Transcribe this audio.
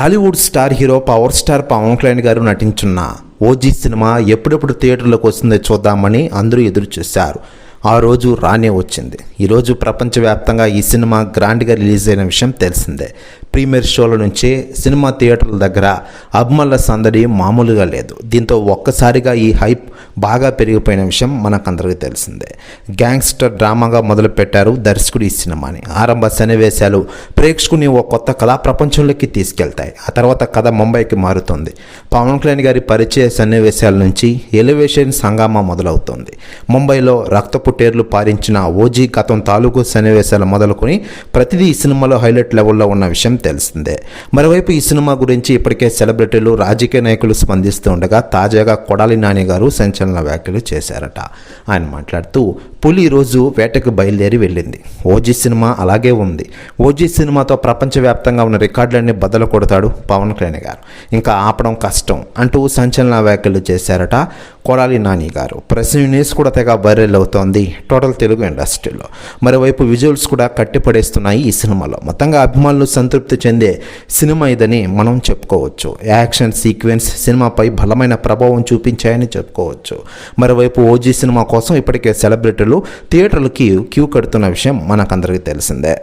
Tollywood star hero power star Pawan Kalyan garu నటించున్న OG cinema ఎప్పుడెప్పుడు థియేటర్లోకి వస్తుందో చూద్దామని అందరూ ఎదురు చూశారు. ఆ రోజు రానే వచ్చింది. ఈరోజు ప్రపంచవ్యాప్తంగా ఈ సినిమా గ్రాండ్గా రిలీజ్ అయిన విషయం తెలిసిందే. ప్రీమియర్ షోల నుంచే సినిమా థియేటర్ల దగ్గర అభిమానుల సందడి మామూలుగా లేదు. దీంతో ఒక్కసారిగా ఈ హైప్ బాగా పెరిగిపోయిన విషయం మనకందరికీ తెలిసిందే. గ్యాంగ్స్టర్ డ్రామాగా మొదలుపెట్టారు దర్శకుడు ఈ సినిమాని. ఆరంభ సన్నివేశాలు ప్రేక్షకుని ఓ కొత్త కళా ప్రపంచంలోకి తీసుకెళ్తాయి. ఆ తర్వాత కథ ముంబైకి మారుతుంది. పవన్ కళ్యాణ్ గారి పరిచయ సన్నివేశాల నుంచి ఎలివేషన్ సంగామా మొదలవుతుంది. ముంబైలో రక్తపు టేర్లు పారించిన ఓజీ గతం తాలూకు సన్నివేశాలు మొదలుకొని ప్రతిదీ ఈ సినిమాలో హైలైట్ లెవెల్లో ఉన్న విషయం తెలిసిందే. మరోవైపు ఈ సినిమా గురించి ఇప్పటికే సెలబ్రిటీలు రాజకీయ నాయకులు స్పందిస్తూ ఉండగా తాజాగా కొడాలి నాని గారు సంచలన వ్యాఖ్యలు చేశారట. ఆయన మాట్లాడుతూ పులి రోజు వేటకు బయలుదేరి వెళ్ళింది. ఓజీ సినిమా అలాగే ఉంది. ఓజీ సినిమాతో ప్రపంచవ్యాప్తంగా ఉన్న రికార్డులన్నీ బద్దలు కొడతాడు పవన్ కళ్యాణ్ గారు. ఇంకా ఆపడం కష్టం అంటూ సంచలన వ్యాఖ్యలు చేశారట కొడాలి నాని గారు. ప్రెస్ న్యూస్ కూడా తెగ వైరల్ అవుతోంది. టోటల్ తెలుగు ఇండస్ట్రీలో. మరోవైపు విజువల్స్ కూడా కట్టిపడేస్తున్నాయి ఈ సినిమాలో. మొత్తంగా అభిమానులు సంతృప్తి చెందే సినిమా ఇదని మనం చెప్పుకోవచ్చు. యాక్షన్ సీక్వెన్స్ సినిమాపై బలమైన ప్రభావం చూపించాయని చెప్పుకోవచ్చు. మరోవైపు ఓజీ సినిమా కోసం ఇప్పటికే సెలబ్రిటీలు థియేటర్లకి క్యూ కడుతున్న విషయం మనకందరికీ తెలిసిందే.